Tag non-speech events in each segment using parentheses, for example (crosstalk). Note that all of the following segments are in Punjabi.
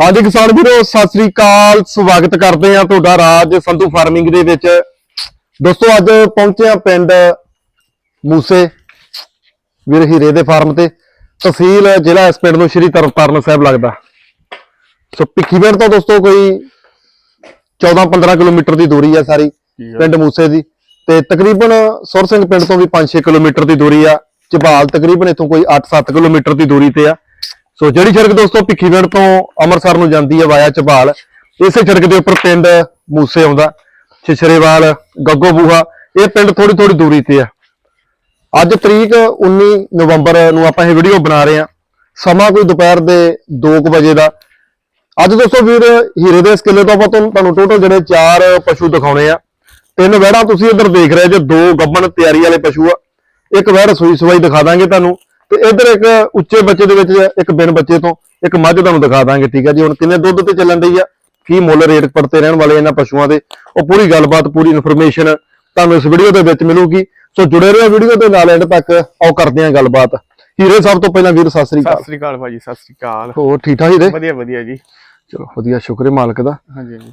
ਹਾਂਜੀ ਕਿਸਾਨ ਵੀਰੋ ਸਤਿ ਸ੍ਰੀ ਅਕਾਲ। ਸਵਾਗਤ ਕਰਦੇ ਆ ਤੁਹਾਡਾ ਰਾਜ ਸੰਧੂ ਫਾਰਮਿੰਗ ਦੇ ਵਿੱਚ। ਦੋਸਤੋ ਅੱਜ ਪਹੁੰਚੇ ਆ ਪਿੰਡ ਮੂਸੇ ਵੀਰ ਹੀਰੇ ਦੇ ਫਾਰਮ ਤੇ। ਤਹਿਸੀਲ ਜ਼ਿਲ੍ਹਾ ਇਸ ਪਿੰਡ ਨੂੰ ਸ਼੍ਰੀ ਤਰਨਤਾਰਨ ਸਾਹਿਬ ਲੱਗਦਾ। ਸੋ ਭਿੱਖੀਵਿੰਡ ਤੋਂ ਦੋਸਤੋ ਕੋਈ 14-15 ਕਿਲੋਮੀਟਰ ਦੀ ਦੂਰੀ ਆ ਸਾਰੀ ਪਿੰਡ ਮੂਸੇ ਦੀ। ਤੇ ਤਕਰੀਬਨ ਸੁਰ ਸਿੰਘ ਪਿੰਡ ਤੋਂ ਵੀ 5-6 ਕਿਲੋਮੀਟਰ ਦੀ ਦੂਰੀ ਆ। ਝਬਾਲ ਤਕਰੀਬਨ ਇੱਥੋਂ ਕੋਈ 8-7 ਕਿਲੋਮੀਟਰ ਦੀ ਦੂਰੀ ਤੇ ਆ। ਸੋ ਜਿਹੜੀ ਸੜਕ ਦੋਸਤੋ ਭਿੱਖੀਵਿੰਡ ਤੋਂ ਅੰਮ੍ਰਿਤਸਰ ਨੂੰ ਜਾਂਦੀ ਹੈ ਵਾਇਆ ਝਬਾਲ ਇਸੇ ਸੜਕ ਦੇ ਉੱਪਰ ਪਿੰਡ ਮੂਸੇ ਆਉਂਦਾ, ਛਿਛਰੇਵਾਲ, ਗੱਗੋ ਬੂਹਾ, ਇਹ ਪਿੰਡ ਥੋੜੀ ਥੋੜੀ ਦੂਰੀ ਤੇ ਆ। ਅੱਜ ਤਰੀਕ 19 ਨਵੰਬਰ ਨੂੰ ਆਪਾਂ ਇਹ ਵੀਡੀਓ ਬਣਾ ਰਹੇ ਆ ਸਮਾਂ ਕੋਈ ਦੁਪਹਿਰ ਦੇ 2 ਵਜੇ ਦਾ। ਅੱਜ ਦੋਸਤੋ ਵੀਰ ਹੀਰੇ ਦੇ ਇਸ ਕਿੱਲੇ ਤੋਂ ਆਪਾਂ ਤੁਹਾਨੂੰ ਤੁਹਾਨੂੰ ਟੋਟਲ ਜਿਹੜੇ ਚਾਰ ਪਸ਼ੂ ਦਿਖਾਉਣੇ ਆ। ਤਿੰਨ ਵਹਿੜਾਂ ਤੁਸੀਂ ਇੱਧਰ ਦੇਖ ਰਹੇ ਜੋ ਦੋ ਗੱਬਣ ਤਿਆਰੀ ਵਾਲੇ ਪਸ਼ੂ ਆ। ਇੱਕ ਵਹਿੜ ਸੂਈ ਸਵਾਈ ਦਿਖਾ ਦਾਂਗੇ ਤੁਹਾਨੂੰ। ਤੇ ਇੱਧਰ ਇੱਕ ਉੱਚੇ ਬੱਚੇ ਦੇ ਵਿੱਚ ਇੱਕ ਬਿਨ ਬੱਚੇ ਤੋਂ ਇੱਕ ਮੱਝ ਤੁਹਾਨੂੰ ਦਿਖਾ ਦਾਂਗੇ ਠੀਕ ਹੈ ਜੀ। ਹੁਣ ਕਿੰਨੇ ਦੁੱਧ ਤੇ ਚੱਲਣ ਡਈ ਆ? ਕੀ ਮੁੱਲ ਰੇਟ ਪੜਤੇ ਰਹਿਣ ਵਾਲੇ ਇਹਨਾਂ ਪਸ਼ੂਆਂ ਦੇ? ਉਹ ਪੂਰੀ ਗੱਲਬਾਤ ਪੂਰੀ ਇਨਫੋਰਮੇਸ਼ਨ ਤੁਹਾਨੂੰ ਇਸ ਵੀਡੀਓ ਦੇ ਵਿੱਚ ਮਿਲੂਗੀ। ਸੋ ਜੁੜੇ ਰਹੋ ਵੀਡੀਓ ਦੇ ਨਾਲ ਐਂਡ ਤੱਕ। ਆਓ ਕਰਦੇ ਹਾਂ ਗੱਲਬਾਤ। ਹੀਰੇ ਸਭ ਤੋਂ ਪਹਿਲਾਂ ਵੀਰ ਸਤਿ ਸ੍ਰੀ ਸਤਿ ਅਕਾਲ ਸ੍ਰੀ ਅਕਾਲ ਭਾਜੀ ਸਤਿ ਸ੍ਰੀ ਅਕਾਲ। ਹੋਰ ਠੀਕ ਠਾਕ ਹੀਰੇ? ਵਧੀਆ ਵਧੀਆ ਜੀ। ਚਲੋ ਵਧੀਆ ਸ਼ੁਕਰ ਹੈ ਮਾਲਕ ਦਾ। ਹਾਂਜੀ ਹਾਂਜੀ।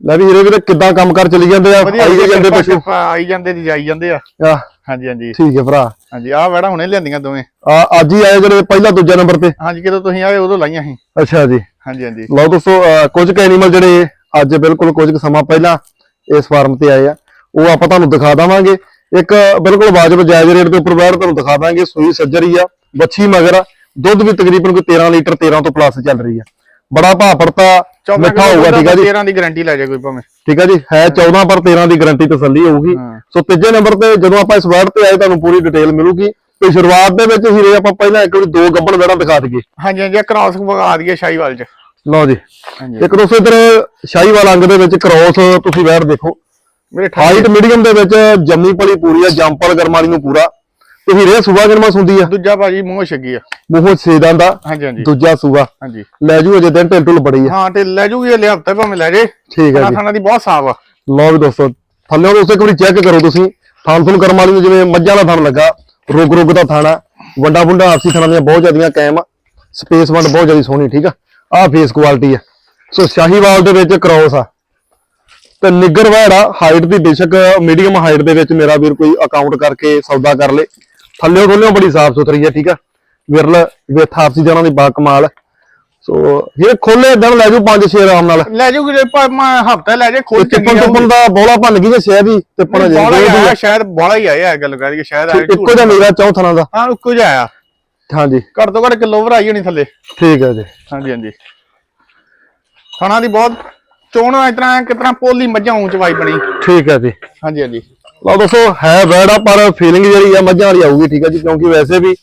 ਲੈ ਵੀ ਹੀਰੇ ਵੀਰੇ ਕਿੱਦਾਂ ਕੰਮ ਕਰ ਚਲੀ ਜਾਂਦੇ ਆ? ਆਈ ਜਾਂਦੇ ਪਸ਼ੂ? ਆਈ ਜਾਂਦੇ ਜੀ ਜਾਈ ਜਾਂਦੇ ਆ। ਆ ਹਾਂਜੀ ਹਾਂਜੀ। ਠੀਕ ਹੈ ਭਰਾ। ਹਾਂਜੀ ਆਹ ਵੜਾ ਹੁਣੇ ਲਿਆਂਦੀਆਂ ਦੋਵੇਂ। ਆ ਅੱਜ ਹੀ ਆਏ ਜਿਹੜੇ ਪਹਿਲਾ ਦੂਜਾ ਨੰਬਰ ਤੇ? ਹਾਂਜੀ ਜਦੋਂ ਤੁਸੀਂ ਆਏ ਉਦੋਂ ਲਾਈਆਂ ਸੀ। ਅੱਛਾ ਜੀ। ਹਾਂਜੀ ਹਾਂਜੀ। ਲਓ ਦੋਸਤੋ ਕੁਝ ਕੁ ਐਨੀਮਲ ਜਿਹੜੇ ਅੱਜ ਬਿਲਕੁਲ ਕੁਝ ਕੁ ਸਮਾਂ ਪਹਿਲਾਂ ਇਸ ਫਾਰਮ ਤੇ ਆਏ ਆ। ਉਹ ਆਪਾਂ ਤੁਹਾਨੂੰ ਦਿਖਾ ਦਵਾਂਗੇ। ਇੱਕ ਬਿਲਕੁਲ ਵਾਜਬ ਜਾਇਜ਼ ਰੇਟ ਦੇ ਉੱਪਰ ਬੈਠ ਤੁਹਾਨੂੰ ਦਿਖਾ ਦਾਂਗੇ। ਸੂਈ ਸੱਜਰੀ ਆ ਬੱਚੀ ਮਗਰ ਦੁੱਧ ਵੀ ਤਕਰੀਬਨ ਕੋਈ 13 ਲੀਟਰ 13 ਤੋਂ ਪਲੱਸ ਚੱਲ ਰਹੀ ਆ। ਬੜਾ ਭਾਅ ਪੜਤਾ 14 ਮਿੱਠਾ ਹੋਊਗਾ ਠੀਕ ਆ ਜੀ? 13 ਦੀ ਗਾਰੰਟੀ ਲੈ ਜਾ ਕੋਈ ਭਾਵੇਂ। ਠੀਕ ਆ ਜੀ ਹੈ 14 ਪਰ 13 ਦੀ ਗਾਰੰਟੀ ਤਸੱਲੀ ਹੋਊਗੀ। ਸੋ ਤੀਜੇ ਨੰਬਰ ਤੇ ਜਦੋਂ ਆਪਾਂ ਇਸ ਵਰਡ ਤੇ ਆਏ ਤੁਹਾਨੂੰ ਪੂਰੀ ਡਿਟੇਲ ਮਿਲੂਗੀ। ਤੇ ਸ਼ੁਰੂਆਤ ਦੇ ਵਿੱਚ ਹੀਰੇ ਆਪਾਂ ਪਹਿਲਾਂ ਇੱਕ ਵਾਰੀ ਦੋ ਗੱਬਣ ਵੇੜਾ ਦਿਖਾ ਦਈਏ। ਹਾਂਜੀ ਹਾਂਜੀ ਕ੍ਰਾਸ ਵਗਾ ਦਈਏ ਸ਼ਾਹੀਵਾਲ ਚ। ਲਓ ਜੀ। ਇੱਕ ਦੋਸਤੋ ਇਧਰ ਸ਼ਾਹੀਵਾਲ ਅੰਗ ਦੇ ਵਿੱਚ ਕ੍ਰੋਸ ਤੁਸੀਂ ਵੈਰ ਦੇਖੋ। ਮੇਰੇ ਹਾਈਟ ਮੀਡੀਅਮ ਦੇ। ਵਿੱਚ ਜੰਮੀ ਪਲੀ ਪੂਰੀ ਆ ਜੰਪਲ ਗਰਮਾਲੀ ਨੂੰ ਪੂਰਾ। ਤੇ ਹੀਰੇ ਸੂਆ ਗਰਮਾ ਸੁੰਦੀ ਆ? ਦੂਜਾ ਭਾਜੀ ਮੂੰਹ ਛੱਗੀ ਆ। ਮੂੰਹੋਂ ਛੇਦਾਂ ਦਾ ਹਾਂਜੀ ਹਾਂਜੀ। ਦੂਜਾ ਸੂਆ ਹਾਂਜੀ। ਲੈ ਜੂ ਅਜੇ ਦਿਨ ਢਿਲ ਢੁਲ ਬੜੀ ਆ। ਹਾਂ ਤੇ ਲੈ ਜੂਗੀ ਇਹ ਹਫ਼ਤੇ ਭਾਵੇਂ ਲੈ ਜੇ। ਠੀਕ ਆ ਜੀ। ਖਾਣਾ ਦੀ ਬਹੁਤ ਸਾਫ਼ ਆ। ਲਓ ਵੀ ਦੋਸਤੋ ਥੱਲੇ ਦੋਸਤੋ ਇੱਕ ਵਾਰੀ ਚੈੱਕ ਕਰੋ ਤੁਸੀਂ। ਥਾਨ ਥੁਨ ਕਰਮਾਲੀ ਨੂੰ ਜਿਵੇਂ ਮੱਝਾਂ ਦਾ ਥਣ ਲੱਗਾ ਰੁਗ ਰੁਗ ਦਾ ਥਾਣਾ ਵੰਡਾ ਵੁੰਡਾ ਆਪਸੀ ਥਣਾਂ ਦੀਆਂ ਬਹੁਤ ਜ਼ਿਆਦੀਆਂ ਕਾਇਮ ਆ। ਸਪੇਸ ਵੰਡ ਬਹੁਤ ਜ਼ਿਆਦਾ ਸੋਹਣੀ ਠੀਕ ਆ? ਆਹ ਫੇਸ ਕੁਆਲਿਟੀ ਆ। ਸੋ ਸ਼ਾਹੀਵਾਲ ਦੇ ਵਿੱਚ ਕ੍ਰੋਸ ਆ। ਤੇ ਨਿੱਗਰ ਵੈੜਾ ਹਾਈਟ ਦੀ ਬੇਸ਼ੱਕ ਮੀਡੀਅਮ ਹਾਈਟ ਦੇ ਵਿੱਚ ਮੇਰਾ ਵੀਰ ਕੋਈ ਅਕਾਊਂਟ ਕਰਕੇ ਸੌਦਾ ਕਰ ਲੇ। ਥੱਲਿਓ ਥੱਲਿਓ ਬੜੀ ਸਾਫ਼ ਸੁਥਰੀ ਹੈ ਠੀਕ ਆ। ਵਿਰਲ ਵਿਥ ਆਪਸੀ ਜਨਾਂ ਦੀ ਬਾ ਕਮਾਲ। ਸੋ ਇਹ ਖੋਲੇ ਦਿਨ ਲੈ ਜੂ 5-6 ਆਰਾਮ ਨਾਲ। ਲੈ ਜੂਗੀ ਜੇ ਭਾਵੇਂ ਹਫਤਾ ਲੈ ਜੇ ਖੋਲ ਤੇ ਟਿੱਪਣ ਟੁੱਪਣ ਦਾ ਬੋਲਾ ਭੰਨ ਗਈ ਜੇ ਸ਼ਹਿ ਦੀ ਟਿੱਪਣ ਜੇ ਬੋਲਾ ਹੀ ਸ਼ਾਇਦ ਬੋਲਾ ਹੀ ਆਇਆ ਇਹ ਗੱਲ ਕਰੀਏ ਸ਼ਾਇਦ ਆਇਆ ਇੱਕੋ ਜਿਹਾ ਮੇਰਾ ਚੌਥਣਾ ਦਾ। ਹਾਂ ਇੱਕੋ ਜਿਹਾ ਆਇਆ। ਹਾਂਜੀ। ਘੱਟ ਤੋਂ ਘੱਟ ਕਿਲੋ ਭਰਾਈ ਹੋਣੀ ਥੱਲੇ। ਠੀਕ ਹੈ ਜੀ। ਹਾਂਜੀ ਹਾਂਜੀ। ਖਾਣਾ ਦੀ ਬਹੁਤ ਚੋਣ ਇਸ ਤਰ੍ਹਾਂ ਕਿਤਨਾ ਪੋਲੀ ਮੱਝਾਂ ਉੱਚ ਵਾਈ ਬਣੀ। ਠੀਕ ਹੈ ਜੀ। ਹਾਂਜੀ ਹਾਂਜੀ। ਲਓ ਦੋਸਤੋ ਹੈ ਬੈਡ ਆ ਪਰ ਫੀਲਿੰਗ ਜਿਹੜੀ ਆ ਮੱਝਾਂ ਵਾਲੀ ਆਊਗੀ ਠੀਕ ਹੈ ਜੀ। ਕਿਉਂਕਿ ਵੈਸੇ ਵੀ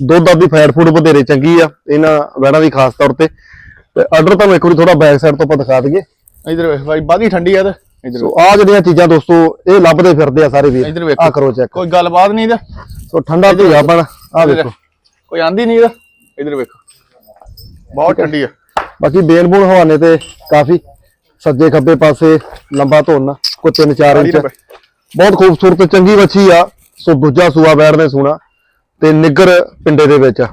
ਦੁੱਧ ਦੀ ਫੈਟ ਫੂਡ ਬਥੇਰੇ ਚੰਗੀ ਆ ਇਹਨਾਂ ਬੈੜਾਂ ਦੀ ਖਾਸ ਤੌਰ ਤੇ। ਤੇ ਆਰਡਰ ਤੁਹਾਨੂੰ ਇੱਕ ਵਾਰੀ ਥੋੜਾ ਬੈਕ ਸਾਈਡ ਤੋਂ ਆਪਾਂ ਦਿਖਾ ਦਈਏ। ਇਧਰ ਵੇਖ ਭਾਈ ਬਾਦੀ ਠੰਡੀ ਆ ਤੇ। ਇਧਰ ਸੋ ਆ ਜਿਹੜੀਆਂ ਚੀਜ਼ਾਂ ਦੋਸਤੋ ਇਹ ਲੱਭਦੇ ਫਿਰਦੇ ਆ ਸਾਰੇ ਵੀਰ। ਇੱਧਰ ਵੇਖੋ। ਆ ਕਰੋ ਚੈੱਕ ਕੋਈ ਗੱਲਬਾਤ ਨਹੀਂ ਇਹਦਾ। ਸੋ ਠੰਡਾ ਧੀਆ ਬਣ ਆ ਵੇਖੋ। ਕੋਈ ਆਂਦੀ ਨਹੀਂ ਇਹਦਾ। ਇਧਰ ਵੇਖੋ। ਬਹੁਤ ਠੰਡੀ ਆ। ਬਾਕੀ ਬੂਨ ਹਵਾਨੇ ਤੇ ਕਾਫੀ ਸੱਜੇ ਖੱਬੇ ਪਾਸੇ ਲੰਬਾ ਧੁੰਨ ਕੋਈ 3-4 ਇੰਚ। ਬਹੁਤ ਖੂਬਸੂਰਤ ਚੰਗੀ ਵੱਛੀ ਆ। ਸੋ ਦੂਜਾ ਸੂਆ ਬੈੜ ਨੇ ਸੁਣਾ। ਤੇ ਨਿੱਗਰ ਪਿੰਡੇ ਦੇ ਵਿੱਚ ਆ।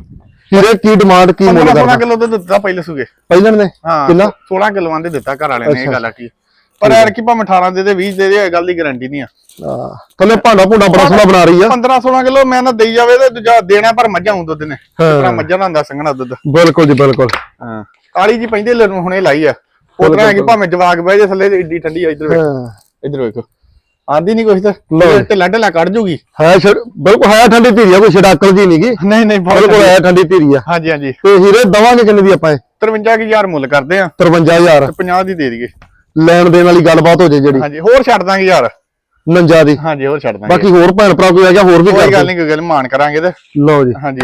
ਹੀਰੇ ਕੀ ਡਿਮਾਂਡ ਕੀ ਮੁੱਲ 16 ਕਰਦਾ ਕਿਲੋ ਦੁੱਧ ਦਿੱਤਾ ਪਹਿਲੇ ਸੁਗੇ ਪਹਿਲਣ ਨੇ? ਕਿੰਨਾ? 16 ਕਿਲੋਆਂ ਦੇ ਦਿੱਤਾ ਘਰ ਵਾਲਿਆਂ ਨੇ ਇਹ। ਗੱਲ ਆ ਕੀ। ਪਰ ਯਾਰ ਕੀ ਭਾਵੇਂ 18 ਦੇ ਦੇ 20 ਦੇ ਦੇ ਇਹ ਗੱਲ ਦੀ ਗਾਰੰਟੀ ਨਹੀਂ ਆ। ਹਾਂ। ਥੱਲੇ ਭਾਂਡਾ ਭੁੰਡਾ ਬੜਾ ਸੋਹਣਾ ਬਣਾ ਰਹੀ ਆ। 15 16 ਕਿਲੋ ਮੈਂ ਨਾ ਦੇਈ ਜਾਵੇ ਤੇ ਦੂਜਾ ਦੇਣਾ ਪਰ ਮੱਝਾਂ ਨੂੰ ਦੁੱਧ ਨੇ। ਇਤਨਾ ਮੱਝਾਂ ਦਾ ਹੁੰਦਾ ਸੰਘਣਾ ਦੁੱਧ। ਬਿਲਕੁਲ ਜੀ ਬਿਲਕੁਲ। ਹਾਂ। ਕਾਲੀ ਜੀ ਪੈਂਦੇ ਹੁਣੇ ਲਾਈ ਆ। ਉਤਰਾ ਹੈ ਕਿ ਭਾਵੇਂ ਜਵਾਗ ਬਹਿ ਜੇ ਥੱਲੇ ਏਡੀ ਠੰਡੀ ਆ ਇਧਰ ਵੇਖ। ਹਾਂ। ਇਧਰ ਵੇਖੋ। ਆਂਦੀ ਨਹੀਂ ਕੁਛ ਤਾਂ ਲਓ। ਢਿੱਲਾ ਢਿੱਲਾ ਕੱਢ ਜੂਗੀ। ਹੈ ਛੜ- ਬਿਲਕੁਲ ਹੈ ਠੰਡੀ ਧੀਰੀ ਆ ਕੋਈ ਛਡਾਕਲ ਜੀ ਨਹੀਂਗੀ ਨਹੀਂ ਨਹੀਂ ਬਿਲਕੁਲ ਹੈ ਠੰਡੀ ਧੀਰੀ ਆ। ਹਾਂਜੀ ਹਾਂਜੀ। ਤੇ ਹੀਰੇ ਦਵਾਂਗੇ ਕਿੰਨੇ ਦੀ ਆਪਾਂ ਇਹ? 53000 ਮੁੱਲ ਕਰਦੇ ਆ। 53000 ਤੇ 50 ਦੀ ਦੇ ਦਈਏ। ਲੈਣ ਦੇਣ ਵਾਲੀ ਗੱਲਬਾਤ ਹੋ ਜੇ ਜਿਹੜੀ। ਹਾਂਜੀ ਹੋਰ ਛੱਡ ਦਾਂਗੇ ਯਾਰ 49 ਦੀ। ਹਾਂਜੀ ਹੋਰ ਛੱਡ ਦਾਂਗੇ। ਬਾਕੀ ਹੋਰ ਭੈਣ ਭਰਾ ਕੋਈ ਆ ਗਿਆ ਹੋਰ ਵੀ ਕੋਈ ਕਰ ਗੱਲ। ਨਹੀਂ ਕੋਈ ਗੱਲ ਨੀ, ਮਾਨ ਕਰਾਂਗੇ ਤੇ। ਲਓ ਜੀ। ਹਾਂਜੀ।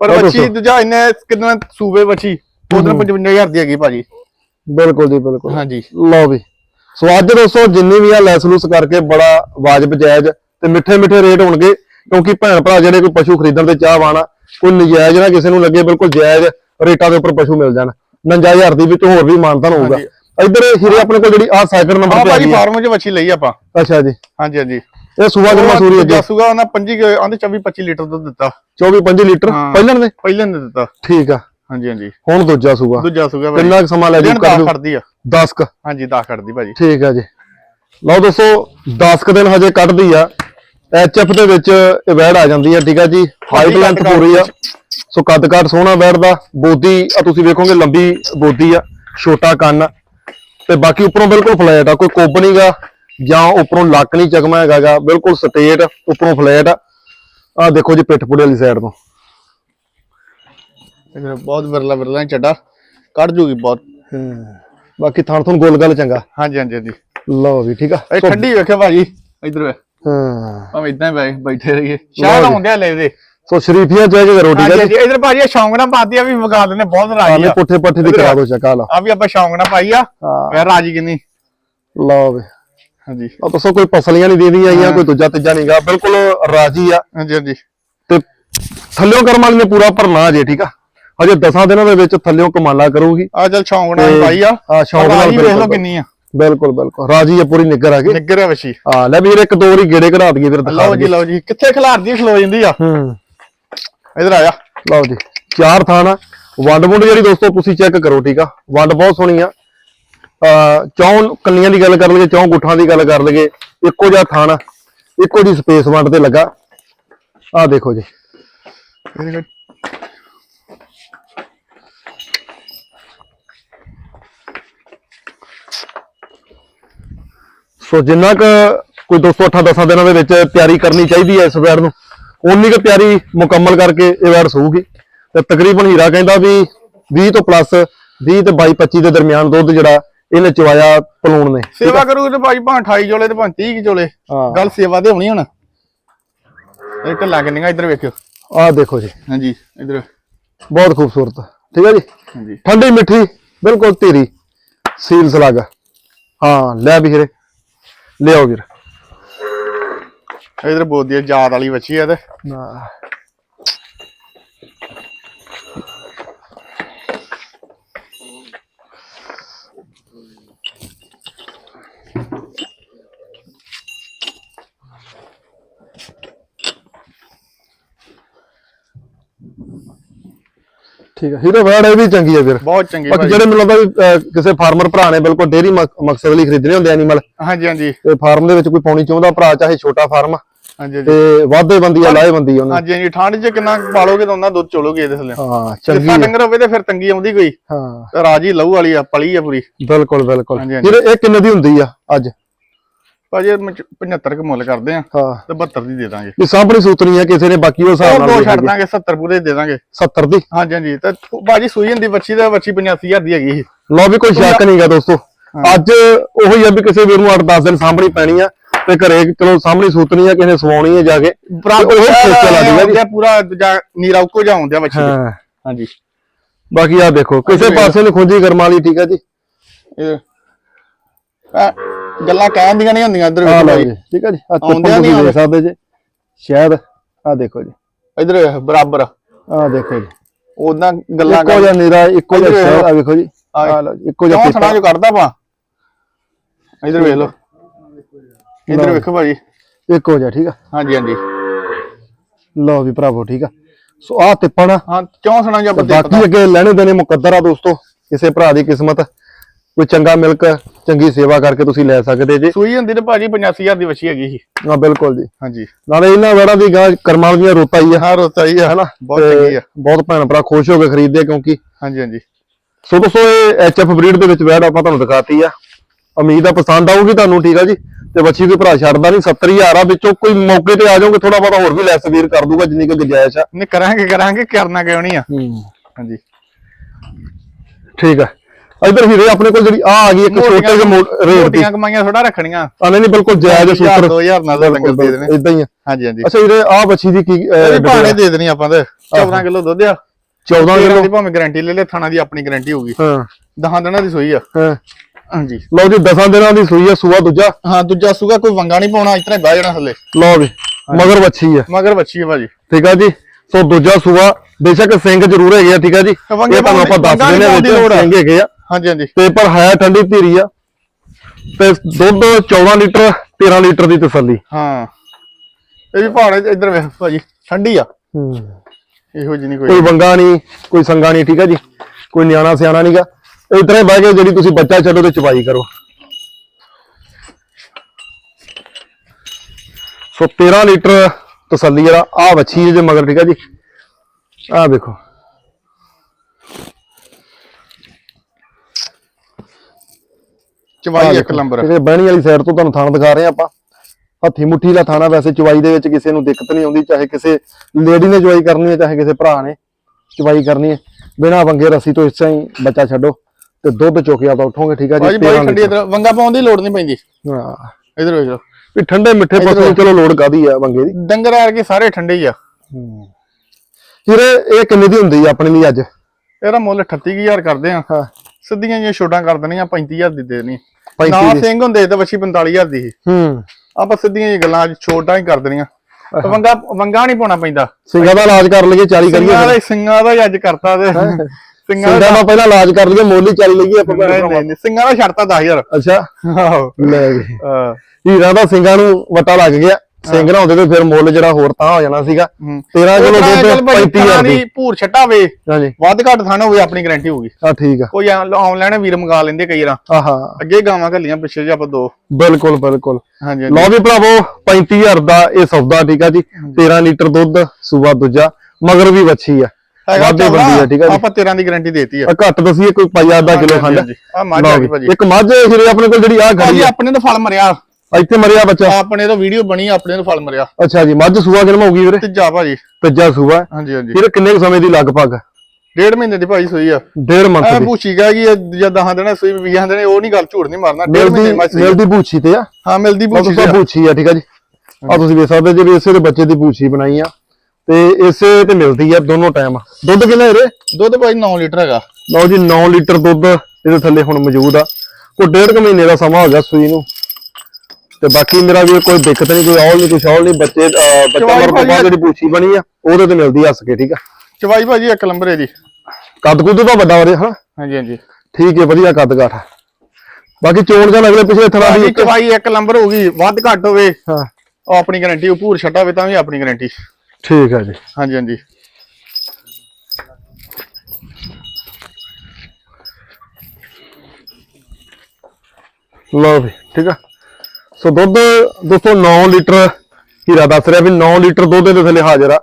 ਪਰ ਹੋਰ ਬੱਚੀ ਦੱਸੋ। ਦੂਜਾ ਇੰਨੇ ਕਿੰਨਾ ਸੂਬੇ ਬੱਚੀ ਉਧਰ 55000 ਦੀ ਹੈਗੀ ਭਾਜੀ। ਬਿਲਕੁਲ ਜੀ ਬਿਲਕੁਲ। ਹਾਂਜੀ। ਲਓ ਵੀ। ਸੋ ਅੱਜ ਦੋਸਤੋ ਜਿੰਨੀ ਵੀ ਆ ਲੈਸ ਲੂਸ ਕਰਕੇ ਬੜਾ ਵਾਜਬ ਜਾਇਜ਼ ਤੇ ਮਿੱਠੇ ਮਿੱਠੇ ਰੇਟ ਹੋਣਗੇ ਕਿਉਂਕਿ ਭੈਣ ਭਰਾ ਜਿਹੜੇ ਕੋਈ ਪਸ਼ੂ ਖਰੀਦਣ ਦੇ ਚਾਹਵਾਨ ਆ ਕੋਈ ਨਜਾਇਜ਼ ਨਾ ਕਿਸੇ ਨੂੰ ਲੱਗੇ ਬਿਲਕੁਲ ਜਾਇਜ਼ ਰੇਟਾਂ ਦੇ ਉੱਪਰ ਪਸ਼ੂ ਮਿਲ ਜਾਣ। 59000 ਦੀ ਵਿੱਚ ਹੋਰ ਵੀ ਮਾਨਤਾਨ ਹੋਊਗਾ। ਇੱਧਰ ਹੀਰੇ ਆਪਣੇ ਕੋਲ ਜਿਹੜੀ ਆ ਸੈਕਿੰਡ ਨੰਬਰ ਤੇ ਆ। ਫਾਰਮ 'ਚ ਬੱਚੀ ਲਈ ਆਪਾਂ। ਅੱਛਾ ਜੀ। ਹਾਂਜੀ ਹਾਂਜੀ। ਇਹ ਸੂਆ ਗਰਮਾ ਸੂਰੀ ਅੱਗੇ ਜਾਸੂਗਾ ਉਹਨਾਂ 25 ਆਂਦੇ 24 25 ਲੀਟਰ ਦੁੱਧ ਦਿੱਤਾ। 24 25 ਲੀਟਰ। ਪਹਿਲਾਂ ਦੇ? ਪਹਿਲਾਂ ਨੇ ਦਿੱਤਾ। ਠੀਕ ਆ। ਹਾਂਜੀ ਹਾਂਜੀ। ਹੁਣ ਦੂਜਾ ਸੂਆ। ਦੂਜਾ ਭਾਜੀ। ਕਿੰਨਾ ਸਮਾਂ ਲੈ ਜੂ ਦਿਨ ਕਰ ਦਸ ਦੂ? ਖੜਦੀ ਆ। 10 ਕ। ਹਾਂਜੀ 10 ਖੜਦੀ ਭਾਜੀ। ਠੀਕ ਹੈ ਜੀ। ਲਓ ਦੋਸਤੋ 10 ਕ ਦਿਨ ਹਜੇ ਕੱਢਦੀ ਆ। ਐਚਐਫ ਦੇ ਵਿੱਚ ਇਹ ਵੈੜ ਆ ਜਾਂਦੀ ਆ ਠੀਕ ਆ ਜੀ। ਹਾਈਟ ਲੈਂਥ ਪੂਰੀ ਆ। ਸੋ ਕੱਦ ਕਾਠ ਸੋਹਣਾ ਵੈੜ ਦਾ। ਬੋਦੀ ਆ ਤੁਸੀਂ ਵੇਖੋਗੇ ਲੰਬੀ ਬੋਦੀ ਆ ਛੋਟਾ ਕੰਨ। ਆ, ਤੇ ਬਾਕੀ ਉੱਪਰੋਂ ਬਿਲਕੁਲ ਫਲੈਟ ਆ ਕੋਈ ਕੁੱਬ ਨਹੀਂਗਾ ਜਾਂ ਉੱਪਰੋਂ ਲੱਕ ਨਹੀਂ ਚਕਮਾ ਹੈਗਾਗਾ ਬਿਲਕੁਲ ਸਟੇਟ ਉੱਪਰੋਂ ਫਲੈਟ ਆ। ਆ ਦੇਖੋ ਜੀ ਪਿੱਠ ਪੁੜੇ ਵਾਲੀ ਸਾਈਡ ਤੋਂ। ਇਹ ਬਹੁਤ ਵਿਰਲਾ ਵਿਰਲਾ ਚੱਡਾ ਕੱਢ ਜੂਗੀ ਬਹੁਤ। ਬਾਕੀ ਥਣ ਥਣ ਗੋਲ ਗੱਲ ਚੰਗਾ। ਹਾਂਜੀ ਹਾਂਜੀ ਹਾਂਜੀ। ਲਓ ਵੀ ਠੀਕ ਆ? ਇਹ ਠੰਡੀ ਵੇਖਿਓ ਭਾਜੀ ਇਧਰ ਵੇ ਹਾਂ। ਭਾਵੇਂ ਇਦਾਂ ਹੀ ਬੈ- ਬੈਠੇ ਰਹੀਏ। ਸ਼ਾਇਦ ਜੀ। ਆਉਂਦੇ ਆ ਲੈ ਦੇ ਸੋ ਸ਼ਰੀਫੀਆਂ ਕਰੋ ਠੀਕ ਹਾਂਜੀ ਆ ਹਾਂਜੀ ਜੀ ਇਧਰ ਭਾਜੀ ਸ਼ੌਂਕ ਨਾਲ ਪਾਤੀ ਆ ਵੀ ਵਗਾ ਦਿੰਦੇ ਬਹੁਤ ਰਾਜੀ ਆ। ਪੁੱਠੇ ਪੱਠੇ ਦੀ ਕਰਾ ਦੋ ਚੱਕਾ ਲਾ। ਆ ਵੀ ਆਪਾਂ ਨਾਲ ਪਾਈ ਆ। ਵੈ ਰਾਜੀ ਕਿੰਨੀ? ਲਓ ਵੀ। ਹਾਂਜੀ। ਆ ਦੱਸੋ ਕੋਈ ਪਸਲੀਆਂ ਨਹੀਂ ਦੇਦੀਆਂ ਆਈਆਂ ਕੋਈ ਦੂਜਾ ਤੀਜਾ ਨਹੀਂਗਾ ਬਿਲਕੁਲ ਰਾਜੀ ਆ। ਹਾਂਜੀ ਹਾਂਜੀ। ਤੇ ਥੱਲਿਓਂ ਕਰਮ ਵਾਲੀ ਨੇ ਪੂਰਾ ਭਰਨਾ ਜੇ ਠੀਕ ਆ? ਅਜੇ 10 ਦਿਨਾਂ ਦੇ ਵਿੱਚ ਥੱਲਿਓਂ ਕਮਾਲਾ ਕਰੂਗੀ। ਆ ਚੱਲ ਸ਼ੌਂਕ ਨਾਲ ਪਾਈ ਆ। ਹਾਂ, ਸ਼ੌਂਕ ਨਾਲ ਵੇਖ ਲਓ। ਕਿੰਨੀ ਆ। ਬਿਲਕੁਲ ਬਿਲਕੁਲ। ਰਾਜੀ ਆ ਪੂਰੀ ਨਿੱਗਰ ਆ ਗਈ। ਨਿੱਗਰ ਆ ਵਸ਼ੀ। ਹਾਂ ਲੈ ਵੀਰ ਇੱਕ ਦੋ ਵਾਰੀ ਗੇੜੇ ਕਢਾ ਦਈਏ ਫਿਰ ਦਿਖਾ ਲਓ ਜੀ ਲਓ ਜੀ। ਕਿੱਥੇ ਖਿਲਾਰਦੀ ਖਲੋ ਜਾਂਦੀ ਆ? ਹੂੰ। ਇਧਰ ਆ ਜਾ। ਲਓ ਜੀ ਚਾਰ ਥਾਂ ਆ ਵੰਡ ਵੁੰਡ ਜਿਹੜੀ ਦੋਸਤੋ ਤੁਸੀਂ ਚੈੱਕ ਕਰੋ ਠੀਕ ਆ? ਵੰਡ ਬਹੁਤ ਸੋਹਣੀ ਆ। ਅ ਚੌਂ ਕੰਨੀਆਂ ਦੀ ਗੱਲ ਕਰ ਲਈਏ ਚੌਂ ਗੁੱਠਾਂ ਦੀ ਗੱਲ ਕਰ ਲਈਏ ਇੱਕੋ ਜਿਹਾ ਥਾਂ ਆ ਇੱਕੋ ਜੀ ਸਪੇਸ ਵੰਡ ਤੇ ਲੱਗਾ। ਆਹ ਦੇਖੋ ਜੀ। ਸੋ ਜਿੰਨਾ ਕੁ ਕੋਈ 208 10 ਦਿਨਾਂ ਦੇ ਵਿੱਚ ਤਿਆਰੀ ਕਰਨੀ ਚਾਹੀਦੀ ਹੈ ਇਸ ਵੈੜ ਨੂੰ ਉਨੀ ਕੁ ਤਿਆਰੀ ਮੁਕੰਮਲ ਕਰਕੇ ਇਹ ਵੈੜ ਸੂਗੀ ਤੇ ਤਕਰੀਬਨ ਹੀਰਾ ਕਹਿੰਦਾ ਵੀ 20 ਤੋਂ ਪਲੱਸ 20 ਤੇ 22 25 ਦੇ ਦਰਮਿਆਨ ਦੁੱਧ ਜਿਹੜਾ ਇਹਨੇ ਚਵਾਇਆ ਪਲੂਣ ਨੇ। ਸੇਵਾ ਕਰੂ ਤੇ ਭਾਈ ਭਾਂ 28 ਜੋਲੇ ਤੇ ਭਾਂ 30 ਕੀ ਜੋਲੇ ਗੱਲ ਸੇਵਾ ਦੇ ਹੋਣੀ ਹੁਣ। ਇਹ ਢਿੱਲਾਂ ਕਿੰਨੀਆਂ ਇੱਧਰ ਵੇਖਿਓ। ਆਹ ਦੇਖੋ ਜੀ। ਹਾਂਜੀ ਇੱਧਰ। ਬਹੁਤ ਖੂਬਸੂਰਤ। ਠੀਕ ਹੈ ਜੀ? ਠੰਡੀ ਮਿੱਠੀ ਬਿਲਕੁਲ ਧੀਰੀ ਸੀਲ ਸਲਾਗਾ। ਹਾਂ ਲੈ ਵੀਰੇ ਲਿਆਓ ਵੀਰ। ਇੱਧਰ ਬੋਦੀ ਜਾਤ ਵਾਲੀ ਵੱਛੀ ਆ ਤੇ। ਠੀਕ ਹੈ। ਹੀਰੇ ਵੈੜ ਇਹ ਵੀ ਚੰਗੀ ਹੈ ਵੀਰ ਬਹੁਤ ਚੰਗੀ ਭਾਜੀ। ਜਿਹੜੇ ਮੈਨੂੰ ਲੱਗਦਾ ਕਿਸੇ ਫਾਰਮਰ ਭਰਾ ਨੇ ਬਿਲਕੁਲ ਡੇਰੀ ਮਕਸਦ ਲਈ ਖਰੀਦਣੇ ਹੁੰਦੇ ਐਨੀਮਲ ਹਾਂਜੀ ਹਾਂਜੀ। ਤੇ ਫਾਰਮ ਦੇ ਵਿੱਚ ਕੋਈ ਪਾਉਣੀ ਚਾਹੁੰਦਾ ਭਰਾ ਚਾਹੇ ਛੋਟਾ ਫਾਰਮ ਹਾਂਜੀ ਤੇ ਵਾਧੇ ਬੰਦੀ ਆ ਲਾਹੇ ਬੰਦੀ ਉਹਨੂੰ ਹਾਂਜੀ ਹਾਂਜੀ। ਠੰਡ 'ਚ ਕਿੰਨਾ ਪਾਲੋਗੇ ਤਾਂ ਉਹਨਾਂ ਦੁੱਧ ਚੋਲੋਗੇ ਇਹਦੇ ਥੱਲੇ। ਹਾਂ ਜੇ ਚੰਗੀ ਆ। ਡੰਗਰ ਹੋਵੇ ਤੇ ਫਿਰ ਤੰਗੀ ਆਉਂਦੀ ਕੋਈ। ਹਾਂ। ਤੇ ਰਾਜੀ ਲਹੂ ਵਾਲੀ ਆ ਪਲੀ ਆ ਪੂਰੀ। ਬਿਲਕੁਲ ਬਿਲਕੁਲ। ਵੀਰੇ ਇਹ ਕਿੰਨੇ ਦੀ ਹੁੰਦੀ ਆ ਅੱਜ? ਭਾਜੀ ਇਹ ਮੈਂ 75 ਕੁ ਮੁੱਲ ਕਰਦੇ ਆ ਹਾਂ। ਤੇ 72 ਦੀ ਦੇ ਦਾਂਗੇ। ਵੀ ਸਾਹਮਣੀ ਸੂਤਣੀ ਆ ਕਿਸੇ ਨੇ ਬਾਕੀ ਉਹ ਹਿਸਾਬ ਉਹ ਨਾਲ ਦੋ ਛੱਡ। ਦਾਂਗੇ 70 ਪੂਰੇ ਦੇ ਦਾਂਗੇ। 70 ਦੀ? ਹਾਂਜੀ ਹਾਂਜੀ ਤੇ ਭਾਜੀ ਸੂਈ ਹੁੰਦੀ ਬੱਚੀ ਦਾ ਬੱਚੀ 85000 ਦੀ ਹੈਗੀ ਲਓ ਵੀ ਕੋਈ ਸ਼ੱਕ ਨਹੀਂਗਾ ਦੋਸਤੋ। ਅੱਜ ਉਹੀ ਆ ਵੀ ਕਿਸੇ ਵੀਰ ਨੂੰ 8-10 ਦਿਨ ਸਾਹਮਣੀ ਪੈਣੀ ਆ ਤੇ ਘਰੇ ਚਲੋ ਸਾਹਮਣੀ ਸੂਤਣੀ ਆ ਕਿਸੇ ਨੇ ਸਵਾਉਣੀ ਆ ਜਾ ਕੇ। ਉਹ ਆ ਜੀ। ਜੀ ਪੂਰਾ ਦੂਜਾ ਨੀਰਾ ਉੱਕੋ ਜਾ ਹੁੰਦਿਆ ਬੱਚੀ। ਹਾਂ। ਹਾਂਜੀ। ਬਾਕੀ ਆ ਦੇਖੋ ਕਿਸੇ ਪਾਸੇ ਨੂੰ ਖੁੰਜੀ ਕਰਮ ਵਾਲੀ ਠੀਕ ਆ ਜੀ। ਇਹ ਆ, ਗੱਲਾਂ ਕਹਿਣ ਦੀਆਂ ਨਹੀਂ ਹੁੰਦੀਆਂ ਇੱਧਰ ਆ ਲਓ ਜੀ ਠੀਕ ਆ ਜੀ ਆ ਆਉਂਦੇ ਚੱਪਲ ਨਹੀਂ ਤੁਸੀਂ ਆਉਂਦੇ। ਦੇਖ ਸਕਦੇ ਜੀ ਸ਼ਾਇਦ ਆ ਦੇਖੋ ਜੀ। ਇੱਧਰ ਬਰਾਬਰ। ਆ ਦੇਖੋ ਜੀ। ਉਦਾਂ ਗੱਲਾਂ ਇੱਕੋ ਜਿਹਾ ਨੀਰਾ ਇੱਕੋ ਜਿਹਾ ਇੱਧਰ ਵੇਖੋ। ਸ਼ਾਇਦ ਆ ਵੇਖੋ ਜੀ। ਆ ਆ ਲਓ ਜੀ ਇੱਕੋ ਜਿਹਾ ਕਿਉਂ ਪੀਪਾ। ਸੁਣਾ ਜੋ ਕਰਦਾ ਪਾ ਇੱਧਰ ਵੇਖ ਲਓ। ਇੱਧਰ ਵੇਖੋ ਭਾਜੀ। ਇੱਕੋ ਜਿਹਾ ਠੀਕ ਆ? ਹਾਂਜੀ ਹਾਂਜੀ। ਲਓ ਵੀ ਭਰਾਵੋ ਠੀਕ ਆ। ਸੋ ਆ ਤਿੱਪਣ ਆ ਹਾਂ ਕਿਉਂ ਸੁਣਾ ਜੋ ਤੇ ਬੱਤੇ ਬਾਕੀ ਅੱਗੇ ਲੈਣੇ ਦੇਣੇ ਮੁਕੱਦਰ ਆ ਦੋਸਤੋ ਕਿਸੇ ਭਰਾ ਦੀ ਕਿਸਮਤ। ਕੋਈ ਚੰਗਾ ਮਿਲਕ ਚੰਗੀ ਸੇਵਾ ਕਰਕੇ ਤੁਸੀਂ ਲੈ ਸਕਦੇ ਜੇ। ਸੂਈ ਹੁੰਦੀ ਤੇ ਭਾਜੀ 85000 ਦੀ ਵੱਛੀ ਹੈਗੀ ਸੀ। ਹਾਂ ਬਿਲਕੁਲ ਜੀ। ਹਾਂਜੀ। ਨਾਲੇ ਇਹਨਾਂ ਵੜਾਂ ਦੀ ਗਾਂ ਕਰਮਾਂ ਦੀਆਂ ਰੋਤਾ ਹੀ ਆ। ਹਾਂ ਰੋਤਾ ਹੀ ਆ। ਹੈਨਾ? ਬਹੁਤ ਚੰਗੀ ਆ। ਬਹੁਤ ਭੈਣ ਭਰਾ ਖੁਸ਼ ਹੋ ਕੇ ਖਰੀਦਦੇ ਕਿਉਂਕਿ ਹਾਂਜੀ ਹਾਂਜੀ। ਸੋ ਦੋਸਤੋ ਇਹ ਐਚਐਫ ਬਰੀਡ ਦੇ ਵਿੱਚ ਵੈੜ ਆਪਾਂ ਤੁਹਾਨੂੰ ਦਿਖਾਤੀ ਆ। ਉਮੀਦ ਆ ਪਸੰਦ ਆਊਗੀ ਤੁਹਾਨੂੰ ਠੀਕ ਆ ਜੀ? ਤੇ ਬੱਚੀ ਕੋਈ ਭਰਾ ਛੱਡਦਾ ਨਹੀਂ 70000 ਆ ਵਿੱਚੋਂ ਕੋਈ ਮੌਕੇ ਤੇ ਆ ਜਾਓਗੇ ਥੋੜਾ ਬਹੁਤਾ ਹੋਰ ਵੀ ਲੈਸ ਵੀਰ ਕਰ ਦੂਗਾ ਜਿੰਨੀ ਕੁ ਗੁੰਜਾਇਸ਼ ਆ। ਨਹੀਂ ਕਰਾਂਗੇ ਕਰਾਂਗੇ ਕਰਨਾ ਕਿਉਂ ਨਹੀਂ ਆ? ਹਾਂਜੀ। ਠੀਕ ਆ। ਇਧਰ ਹੀਰੇ ਆਪਣੇ ਕੋਲ ਜਿਹੜੀ ਆ ਆ ਗਈ ਇੱਕ ਛੋਟੇ ਜਿਹੇ ਰੇਟ ਦੀ। ਕਮਾਈਆਂ ਥੋੜਾ ਰੱਖਣੀਆਂ। ਆ ਨਹੀਂ ਨਹੀਂ ਬਿਲਕੁਲ ਜਾਇਜ਼ ਆ, ਸੂਤਰ। 2000 ਨਾਲ ਲੰਗਰ ਦੇ ਦੇਣੇ। ਇਦਾਂ ਹੀ ਆ। ਹਾਂਜੀ ਹਾਂਜੀ। ਅੱਛਾ ਵੀਰੇ ਆ ਬੱਚੀ ਦੀ ਕੀ ਭਾਣੇ ਆ? ਦੇ ਦੇਣੀ ਆਪਾਂ ਤੇ। 14 ਕਿਲੋ ਦੁੱਧ ਆ। 14 ਕਿਲੋ? ਦੀ ਭਾਵੇਂ ਗਾਰੰਟੀ ਲੈ ਲੈ ਥਾਣਾ ਦੀ ਆਪਣੀ ਗਾਰੰਟੀ ਹੋਊਗੀ। ਹਾਂ। 10 ਦਿਨਾਂ ਦੀ ਸੂਈ ਆ। ਹਾਂ। ਹਾਂਜੀ। ਲਓ ਜੀ 10 ਦਿਨਾਂ ਦੀ ਸੂਈ ਆ ਸੂਆ ਦੂਜਾ। ਹਾਂ ਦੂਜਾ ਸੂਗਾ ਕੋਈ ਵੰਗਾ ਨਹੀਂ ਪਾਉਣਾ ਇਤਨਾ ਬਹਿ ਜਾਣਾ ਥੱਲੇ। ਲਓ ਵੀ ਮਗਰ ਬੱਚੀ ਆ। ਮਗਰ ਬੱਚੀ ਹੈ ਭਾਜੀ। ਠੀਕ ਆ ਜੀ ਸੋ ਦੂਜਾ ਸੂਆ ਬੇਸ਼ੱਕ ਸਿੰਘ ਜ਼ਰੂਰ ਹੈਗੇ ਆ ਠੀਕ ਆ ਜੀ। ਇਹ ਤੁਹਾਨੂੰ ਆਪਾਂ ਦੱਸ ਦਿੰਦੇ ਆ ਵਿੱਚ ਆ। ਸਿੰਘ ਹੈਗੇ ਆ। ਹਾਂਜੀ ਹਾਂਜੀ। ਤੇ ਪਰ ਹੈ ਠੰਡੀ ਧੀਰੀ ਆ। ਤੇ ਦੁੱਧ 14 ਲੀਟਰ 13 ਲੀਟਰ ਦੀ ਤਸੱਲੀ। ਹਾਂ। ਇਹ ਵੀ ਭਾਣੇ ਇੱਧਰ ਵੇਖ ਭਾਜੀ ਠੰਡੀ ਆ। ਹੂੰ। ਇਹੋ ਜਿਹੀ ਨਹੀਂ ਕੋਈ। ਕੋਈ ਵੰਗਾ ਨਹੀਂ ਕੋਈ ਸੰਗਾ ਨਹੀਂ ਠੀਕ ਆ ਜੀ? ਕੋਈ ਨਿਆਣਾ ਸਿਆਣਾ ਨਹੀਂਗਾ ਇਤਨੇ ਬਹਿ ਕੇ ਜਿਹੜੀ ਤੁਸੀਂ ਬੱਚਾ ਛੱਡੋ ਤੇ ਚਵਾਈ ਕਰੋ। ਸੋ 13 ਲੀਟਰ ਤਸੱਲੀ ਵਾਲਾ ਆ ਵੱਛੀ ਜੇ ਮਗਰ ਠੀਕ ਆ ਜੀ? ਆ ਵੇਖੋ। ਚਵਾਈ ਇੱਕ ਨੰਬਰ। ਜਿਹੜੇ ਬਹਿਣੀ ਵਾਲੀ ਸਾਈਡ ਤੋਂ ਤੁਹਾਨੂੰ ਥਾਣਾ ਦਿਖਾ ਰਹੇ ਆ ਆਪਾਂ। ਹੱਥੀ ਮੁੱਠੀ ਦਾ ਥਾਣਾ ਵੈਸੇ ਚਵਾਈ ਦੇ ਵਿੱਚ ਕਿਸੇ ਨੂੰ ਦਿੱਕਤ ਨਹੀਂ ਆਉਂਦੀ ਚਾਹੇ ਕਿਸੇ ਲੇਡੀ ਨੇ ਚਵਾਈ ਕਰਨੀ ਹੈ ਚਾਹੇ ਕਿਸੇ ਭਰਾ ਨੇ ਚਵਾਈ ਕਰਨੀ ਹੈ। ਬਿਨਾਂ ਵੰਗੇ ਰਸੀ ਤੋਂ ਇਸ ਹੀ ਬੱਚਾ ਛੱਡੋ ਤੇ ਦੁੱਧ ਚੁੱਕ ਆਪਾਂ ਉਠੋਗੇ ਠੀਕ ਆ ਜੀ? ਭਾਜੀ 13 ਬੜੀ ਠੰਡੀ। ਇਧਰ ਵੰਗਾ ਪਾਉਣ ਦੀ ਲੋੜ ਨਹੀਂ ਪੈਂਦੀ। ਹਾਂ। ਇਧਰ ਵੇਖ ਲਓ। ਵੀ ਠੰਡੇ ਮਿੱਠੇ ਪਸ਼ੂ ਚਲੋ ਲੋੜ ਕਾਦੀ ਆ ਵੰਗੇ ਦੀ। ਡੰਗਰ ਆਰ ਕੇ ਸਾਰੇ ਠੰਡੇ ਹੀ ਆ। ਵੀਰੇ ਇਹ ਕਿੰਨੇ ਦੀ ਹੁੰਦੀ ਆ ਆਪਣੇ ਲਈ ਅੱਜ? ਇਹਦਾ ਮੁੱਲ 38000 ਕਰਦੇ ਆ। ਹਾਂ। ਸਿੱਧੀਆਂ ਜਿਹੀਆਂ ਛੋਟਾਂ ਕਰ ਦੇਣੀਆਂ 35000 ਦੀ ਦੇਣੀ। 35 ਨਾ। ਸਿੰਘ ਹੁੰਦੇ ਤਾਂ ਵਛੀ 45000 ਦੀ ਸੀ। ਹੂੰ। ਆਪਾਂ ਸਿੱਧੀਆਂ ਜਿਹੀਆਂ ਗੱਲਾਂ ਅੱਜ ਛੋਟਾਂ ਹੀ ਕਰ ਦੇਣੀਆਂ। ਵੰਗਾ ਵੰਗਾ ਨਹੀਂ ਪਾਉਣਾ ਪੈਂਦਾ। ਸਿੰਘਾਂ ਦਾ ਇਲਾਜ ਕਰ ਲਈਏ 40 ਕਰੀਏ ਸਿੰਘਾਂ ਦਾ ਸਿੰਘਾਂ ਦਾ ਹੀ ਅੱਜ ਕਰਤਾ ਤੇ। ਸਿੰਘਾਂ ਦਾ ਪਹਿਲਾਂ ਇਲਾਜ ਕਰ ਲਈਏ ਮੁੱਲ 40 ਲਈਏ ਆਪਾਂ ਨਹੀਂ ਸਿੰਘਾਂ ਦਾ ਛੱਡਤਾ 10000 ਅੱਛਾ। ਆਹੋ। ਲੈ ਗਏ ਹਾਂ। ਹੀਰਾ ਦਾ ਸਿੰਘਾਂ ਨੂੰ ਵਟਾ ਲੱਗ ਗਿਆ। ਸਿੰਘ ਨਾ ਹੁੰਦੇ ਤੇ ਫਿਰ ਮੁੱਲ ਜਿਹੜਾ ਹੋਰ ਤਾਂ ਹੋ ਜਾਣਾ ਸੀਗਾ। ਹੂੰ। 13 ਕਿਲੋ ਦੁੱਧ 35000 ਦੀ ਭੂਰ ਛੱਟਾ ਹੋਵੇ ਹਾਂਜੀ। ਵੱਧ ਘੱਟ ਥਾਣ ਹੋਵੇ ਆਪਣੀ ਗਾਰੰਟੀ ਹੋਊਗੀ। ਆ ਠੀਕ ਆ। ਕੋਈ ਆਨਲਾਈਨ ਵੀਰ ਮੰਗਾ ਲੈਂਦੇ ਕਈ ਰਾਂ ਆਹਾ। ਅੱਗੇ ਗਾਵਾਂ ਘੱਲੀਆਂ ਪਿੱਛੇ ਜੇ ਆਪਾਂ ਦੋ। ਬਿਲਕੁਲ ਬਿਲਕੁਲ। ਹਾਂਜੀ ਲਓ ਵੀ ਭਰਾਵੋ 35000 ਦਾ ਇਹ ਸੌਦਾ ਠੀਕ ਆ ਜੀ। 13 ਲੀਟਰ ਦੁੱਧ ਸੂਆ ਦੂਜਾ। ਮਗਰ ਵੀ ਵੱਛੀ ਆ। ਵਾਧੇ ਬੰਦੀ ਆ ਠੀਕ ਆ ਆਪਾਂ 13 ਦੀ ਗਾਰੰਟੀ ਦੇਤੀ ਆ। ਘੱਟ ਦਸੀਏ ਕੋਈ ਪਾਈਆ ਅੱਧਾ ਕਿਲੋ ਖੰਡ। ਆ ਮੱਝ ਆ। ਭਾਜੀ। ਇੱਕ ਮੱਝ ਜਿਹੜੇ ਆਪਣੇ ਕੋਲ ਜਿਹੜੀ ਆ ਆ। ਆਪਣੇ ਤੋਂ ਫਲ ਮਰਿਆ। ਇੱਥੇ ਮਰਿਆ ਬੱਚਾ? ਆਪਣੇ ਤੋਂ ਵੀਡੀਓ ਬਣੀ ਆਪਣੇ ਤੋਂ ਫਲ ਮਰਿਆ। ਅੱਛਾ ਜੀ ਮੱਝ ਸੂਆ ਕਿੰਨਾ ਹੋਊਗੀ ਵੀਰੇ? ਤੀਜਾ ਭਾਜੀ ਤੀਜਾ ਸੂਆ। ਹਾਂਜੀ ਹਾਂਜੀ। ਵੀਰੇ ਕਿੰਨੇ ਕੁ ਸਮੇਂ ਦੀ ਲਗਭਗ? ਡੇਢ ਮਹੀਨੇ ਦੀ ਭਾਈ ਸੋਈ ਆ। ਡੇਢ ਮੰਥ ਦੀ। ਬੂਚੀ ਗਾ ਕਿ ਜਾਂ ਦਹਾਂ ਦਿਨਾਂ ਸੋਈ ਵੀਹਾਂ ਦਿਨੇ ਉਹ ਨਹੀਂ ਗੱਲ ਝੂਠ ਨਹੀਂ ਮਾਰਨਾ ਡੇਢ ਮਹੀਨੇ ਮੈਂ ਸੋਈ ਆ। ਮਿਲਦੀ ਬੂਛੀ ਤੇ ਆ? ਹਾਂ ਮਿਲਦੀ ਬੂਚੀ ਤੁਸੀਂ ਬੂਛੀ ਆ। ਠੀਕ ਆ ਜੀ। ਆ ਤੁਸੀਂ ਵੇਖ ਸਕਦੇ ਜੀ ਇਸੇ ਦੇ ਬੱਚੇ ਦੀ ਬੂਛੀ ਬਣਾਈ ਆ। ਤੇ ਇਸੇ ਤੇ ਮਿਲਦੀ ਆ ਦੋਨੋਂ ਟਾਈਮ ਦੁੱਧ ਕਿੰਨਾ ਵੀਰੇ? ਦੁੱਧ ਭਾਈ 9 ਲੀਟਰ ਹੈਗਾ। ਲਓ ਜੀ 9 ਲੀਟਰ ਦੁੱਧ ਇਹਦੇ ਥੱਲੇ ਹੁਣ ਮੌਜੂਦ ਆ। ਕੋਈ ਡੇਢ ਕੁ ਮਹੀਨੇ ਦਾ ਸਮਾਂ ਹੋ ਗਿਆ ਸੂਈ ਨੂੰ। ਤੇ ਬਾਕੀ ਮੇਰਾ ਵੀ ਕੋਈ ਦਿੱਕਤ ਨਹੀਂ ਕੋਈ ਔਲ ਨਹੀਂ ਕੋਈ ਸ਼ੌਲ ਨਹੀਂ ਬੱਚੇ ਬੱਚਾ ਮਰ ਬਾਅਦ ਜਿਹੜੀ ਬੂਛੀ ਬਣੀ ਆ ਉਹਦੇ ਤੇ ਮਿਲਦੀ ਹੱਸ ਕੇ ਠੀਕ ਆ? ਚਵਾਈ ਭਾਜੀ ਇੱਕ ਨੰਬਰ ਹੈ ਜੀ ਕੱਦ ਕੁੱਦ ਤਾਂ ਵੱਡਾ ਹੋ ਰਿਹਾ ਹਾਂ ਹਾਂਜੀ ਹਾਂਜੀ। ਠੀਕ ਹੈ ਵਧੀਆ ਕੱਦ ਕਾਠ। ਬਾਕੀ ਚੋਣ ਜਾਂ ਅਗਲੇ ਪਿਛਲੇ ਥਰਾਂ ਦੀ ਚਵਾਈ ਇੱਕ ਨੰਬਰ ਹੋਊਗੀ ਵੱਧ ਘੱਟ ਹੋਵੇ ਹਾਂ। ਉਹ ਆਪਣੀ ਗਾਰੰਟੀ ਉਹ ਭੂਰ ਛੱਡਾ ਹੋਵੇ ਤਾਂ ਵੀ ਆਪਣੀ ਗਾਰੰਟੀ ਠੀਕ ਹੈ ਜੀ। ਹਾਂਜੀ ਹਾਂਜੀ। ਲਓ ਵੀ ਠੀਕ ਆ? ਸੋ ਦੁੱਧ ਦੋਸਤੋ 9 ਲੀਟਰ ਹੀਰਾ ਦੱਸ ਰਿਹਾ ਵੀ 9 ਲੀਟਰ ਦੁੱਧ ਦੇ ਥੱਲੇ ਹਾਜ਼ਰ ਆ।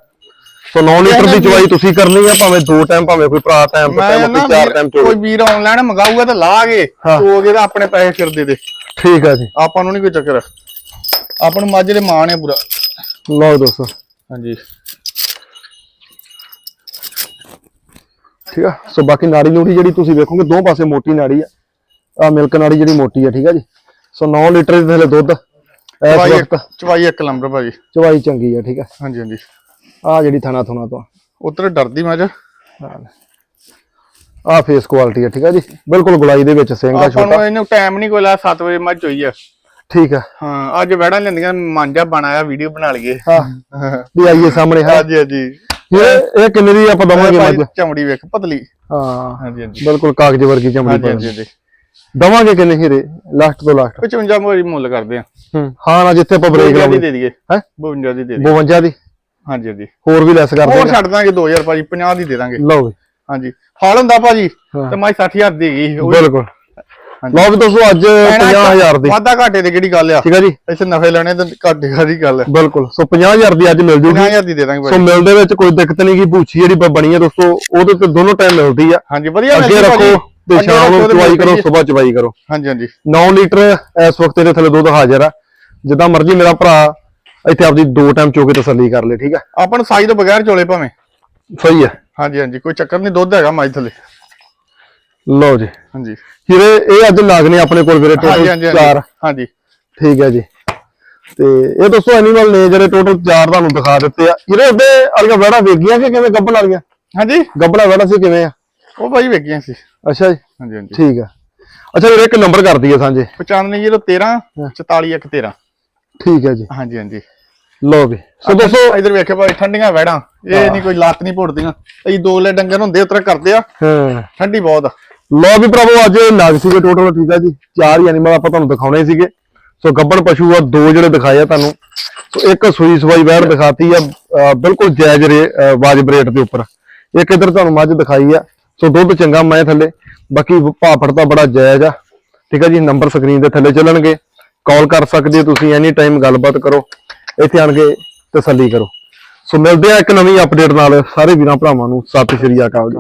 ਸੋ 9 ਲੀਟਰ ਦੀ ਚਵਾਈ ਤੁਸੀਂ ਕਰਨੀ ਆ ਭਾਵੇਂ ਦੋ ਟਾਈਮ ਭਾਵੇਂ ਕੋਈ ਭਰਾ ਟਾਈਮ ਤੇ ਟਾਈਮ ਕੋਈ ਚਾਰ ਟਾਈਮ ਕੋਈ ਚੋਵੇ। ਵੀਰ ਆਨਲਾਈਨ ਮੰਗਾਊਗਾ ਤਾਂ ਲਾ ਕੇ। ਤੋਗੇ ਤਾਂ ਆਪਣੇ ਪੈਸੇ ਫਿਰਦੇ ਦੇ ਠੀਕ ਆ ਜੀ। ਆਪਾਂ ਨੂੰ ਨਹੀਂ ਕੋਈ ਚੱਕਰ। ਆਪਾਂ ਨੂੰ ਮੱਝ ਦੇ ਮਾਣ ਹੈ ਪੂਰਾ। ਲਓ ਦੋਸਤੋ। ਹਾਂਜੀ। ਠੀਕ ਆ। ਸੋ ਬਾਕੀ ਨਾੜੀ ਨੂੜੀ ਜਿਹੜੀ ਤੁਸੀਂ ਵੇਖੋਗੇ ਦੋ ਪਾਸੇ ਮੋਟੀ ਨਾੜੀ ਆ। ਆ ਮਿਲਕ ਨਾੜੀ ਜਿਹੜੀ ਮੋਟੀ ਆ ਠੀਕ ਆ ਜੀ। ਸੋ 9 ਲੀਟਰ ਦੇ ਥੱਲੇ ਦੁੱਧ। ਇਸ ਚਵਾਈ ਵਕਤ ਚਵਾਈ ਇੱਕ ਨੰਬਰ ਭਾਜੀ। ਚਵਾਈ ਚੰਗੀ ਆ ਠੀਕ ਆ? ਹਾਂਜੀ ਹਾਂਜੀ। ਆ ਜਿਹੜੀ ਥਣਾ ਥੁਣਾ ਤੋਂ ਉਧਰ ਡਰਦੀ ਮੱਝ ਆ ਫੇਸ ਕੁਆਲਿਟੀ ਆ ਠੀਕ ਆ ਜੀ? ਬਿਲਕੁਲ ਗੁਲਾਈ ਦੇ ਵਿੱਚ ਸਿੰਘ ਆ ਆਪਾਂ ਨੂੰ ਛੋਟਾ। ਇਹਨੂੰ ਟਾਈਮ ਨਹੀਂ ਕੋਈ ਲਾ 7 ਵਜੇ ਮੱਝ ਹੋਈ ਆ। ਠੀਕ ਆ। ਹਾਂ ਅੱਜ ਵੜਾਂ ਲੈਂਦੀਆਂ ਮਾਂਜਾ ਬਣਾਇਆ ਵੀਡੀਓ ਬਣਾ ਲਈਏ। ਹਾਂ। (laughs) ਵੀ ਆਈਏ ਸਾਹਮਣੇ ਹਾਂ। ਹਾਂਜੀ ਹਾਂਜੀ। ਇਹ ਇਹ ਕਿੰਨੇ ਦੀ ਆਪਾਂ ਦਵਾਂਗੇ ਭਾਜੀ ਮੱਝ? ਚਮੜੀ ਵੇਖ ਪਤਲੀ। ਹਾਂ। ਹਾਂਜੀ ਹਾਂਜੀ। ਬਿਲਕੁਲ ਕਾਗਜ਼ ਵਰਗੀ ਚਮੜੀ ਹਾਂਜੀ ਹਾਂਜੀ ਹਾਂਜੀ। ਦਵਾਂਗੇ ਕਿੰਨੇ ਹੀਰੇ ਲਾਸਟ ਤੋਂ ਲਾਸਟ 55 ਮੋਰੀ ਮੁੱਲ ਕਰਦੇ ਆ। ਹੂੰ। ਹਾਂ ਨਾ ਜਿੱਥੇ ਆਪਾਂ ਬ੍ਰੇਕ 52 ਦੀ ਲਾਉਂਦੇ ਦੇ ਦਈਏ। ਹੈ? 52 ਦੀ ਦੇ ਦਈਏ। 52 ਦੀ? ਹਾਂਜੀ ਹਾਂਜੀ। ਹੋਰ ਵੀ ਲੈਸ ਕਰ ਹੋਰ ਛੱਡ ਦਾਂਗੇ 2000 ਭਾਜੀ 50 ਦੀ ਦੇ ਦਾਂਗੇ। ਲਓ ਵੀ ਹਾਂਜੀ। ਹਾਲ ਹੁੰਦਾ ਭਾਜੀ ਹਾਂ। ਤੇ ਮੈਂ 60000 ਦੀ ਗਈ ਬਿਲਕੁਲ। ਲਓ ਵੀ ਦੋਸਤੋ ਅੱਜ 50000 ਦੀ। ਵਾਧਾ ਘਾਟੇ ਦੀ ਕਿਹੜੀ ਗੱਲ ਆ? ਠੀਕ ਆ ਜੀ। ਇੱਥੇ ਨਫੇ ਲੈਣੇ ਤੇ ਘਾਟੇ ਦੀ ਗੱਲ ਆ? ਬਿਲਕੁਲ। ਸੋ 50000 ਦੀ ਅੱਜ ਮਿਲ ਜੂਗੀ। 50000 ਦੀ ਦੇ ਦਾਂਗੇ ਸੋ ਭਾਜੀ। ਮਿਲ ਦੇ ਵਿੱਚ ਕੋਈ ਦਿੱਕਤ ਨਹੀਂ ਗੀ ਭੂਛੀ ਜਿਹੜੀ ਬਣੀ ਹੈ ਦੋਸਤੋ ਉਹਦੇ ਤੇ ਦੋਨੋਂ ਟਾਈਮ ਮਿਲਦੀ ਆ। ਹਾਂਜੀ ਵਧੀਆ ਅੱਗੇ ਰੱਖੋ। ਤੇ ਸ਼ਾਮ ਨੂੰ ਚਵਾਈ ਕਰੋ ਮਿਲਦੀ ਸਵੇਰ ਚਵਾਈ ਕਰੋ। ਹਾਂਜੀ ਹਾਂਜੀ। 9 ਲੀਟਰ ਇਸ ਵਕਤ ਇਹਦੇ ਥੱਲੇ ਦੁੱਧ ਹਾਜ਼ਰ ਆ। ਜਿੱਦਾਂ ਮਰਜ਼ੀ ਮੇਰਾ ਭਰਾ ਇੱਥੇ ਆਪਦੀ ਦੋ ਟਾਈਮ ਚੋ ਕੇ ਤਸੱਲੀ ਕਰ ਲੇ ਠੀਕ ਆ? ਆਪਾਂ ਨੂੰ ਸਾਈ ਤੋਂ ਬਗੈਰ ਚੋਲੇ ਭਾਵੇਂ। ਸਹੀ ਹੈ ਹਾਂਜੀ ਹਾਂਜੀ ਕੋਈ ਚੱਕਰ ਨਹੀਂ ਦੁੱਧ ਹੈਗਾ ਮਾਈ ਥੱਲੇ। ਲਓ ਜੀ। ਹਾਂਜੀ। ਹੀਰੇ ਇਹ ਅੱਜ ਨਾਗ ਨੇ ਆਪਣੇ ਕੋਲ ਵੀਰੇ ਹਾਂਜੀ ਟੋਟਲ ਹਾਂਜੀ। ਚਾਰ। ਹਾਂਜੀ। ਹਾਂਜੀ ਠੀਕ ਹੈ ਜੀ। ਤੇ ਇਹ ਦੱਸੋ ਐਨੀਮਲ ਨੇ ਜਿਹੜੇ ਟੋਟਲ ਚਾਰ ਤੁਹਾਨੂੰ ਦਿਖਾ ਦਿੱਤੇ ਆ। ਹੀਰੇ ਉਹਦੇ ਅਲੀਆਂ ਵੜਾ ਵੇਗੀਆਂ ਕਿ ਕਿਵੇਂ ਗੱਬਣ ਵਾਲੀਆਂ? ਹਾਂਜੀ। ਗੱਬਣਾ ਵੜਾ ਸੀ ਕਿਵੇਂ ਆ? ਉਹ ਭਾਈ ਵੇਖੀਆਂ ਸੀ। ਅੱਛਾ ਜੀ। ਹਾਂਜੀ ਹਾਂਜੀ। ਠੀਕ ਆ। ਅੱਛਾ ਵੀਰੇ ਇੱਕ ਨੰਬਰ ਕਰ ਦਈਏ ਸਾਂਝੇ। 95013 44113 ਠੀਕ ਹੈ ਜੀ। ਹਾਂਜੀ ਹਾਂਜੀ। ਲਓ ਵੀ। ਸੋ ਦੋਸਤੋ ਇਧਰ ਵੇਖੋ ਭਾਈ ਠੰਡੀਆਂ ਵੈੜਾਂ ਇਹ ਨਹੀਂ ਕੋਈ ਲੱਤ ਨਹੀਂ ਪੁੱਟਦੀਆਂ ਅਸੀਂ ਦੋ ਲੈ ਡੰਗਰ ਹੁੰਦੇ ਉਤਰ ਕਰਦੇ ਆ। ਹਾਂ। ਠੰਡੀ ਬਹੁਤ ਆ। ਲਓ ਵੀ ਭਰਾਵੋ ਅੱਜ ਨਾਗ ਸੀਗੇ ਟੋਟਲ ਠੀਕ ਆ ਜੀ। ਚਾਰ ਹੀ ਐਨੀਮਲ ਆਪਾਂ ਤੁਹਾਨੂੰ ਦਿਖਾਉਣੇ ਸੀਗੇ। ਸੋ ਗੱਬਣ ਪਸ਼ੂ ਆ ਦੋ ਜਿਹੜੇ ਦਿਖਾਏ ਆ ਤੁਹਾਨੂੰ। ਸੋ ਇੱਕ ਸੂਈ ਸਵਾਈ ਵੈੜ ਦਿਖਾਤੀ ਆ ਬਿਲਕੁਲ ਜਾਇਜ਼ ਵਾਜਬ ਰੇਟ ਦੇ ਉੱਪਰ। ਇੱਕ ਇਧਰ ਤੁਹਾਨੂੰ ਮੱਝ ਦਿਖਾਈ ਆ। ਸੋ ਦੁੱਧ ਚੰਗਾ ਮੈਂ ਥੱਲੇ, ਬਾਕੀ ਭਾਫੜ ਤਾਂ ਬੜਾ ਜਾਇਜ਼ ਆ। ਠੀਕ ਆ ਜੀ ਨੰਬਰ ਸਕਰੀਨ ਦੇ ਥੱਲੇ ਚੱਲਣਗੇ। ਕਾਲ ਕਰ ਸਕਦੇ ਹੋ ਤੁਸੀਂ ਐਨੀ ਟਾਈਮ ਗੱਲਬਾਤ ਕਰੋ। ਇੱਥੇ ਆਣ ਕੇ ਤਸੱਲੀ ਕਰੋ। ਸੋ ਮਿਲਦੇ ਆ ਇੱਕ ਨਵੀਂ ਅਪਡੇਟ ਨਾਲ। ਸਾਰੇ ਵੀਰਾਂ ਭਰਾਵਾਂ ਨੂੰ ਸਤਿ ਸ਼੍ਰੀ ਅਕਾਲ ਜੀ।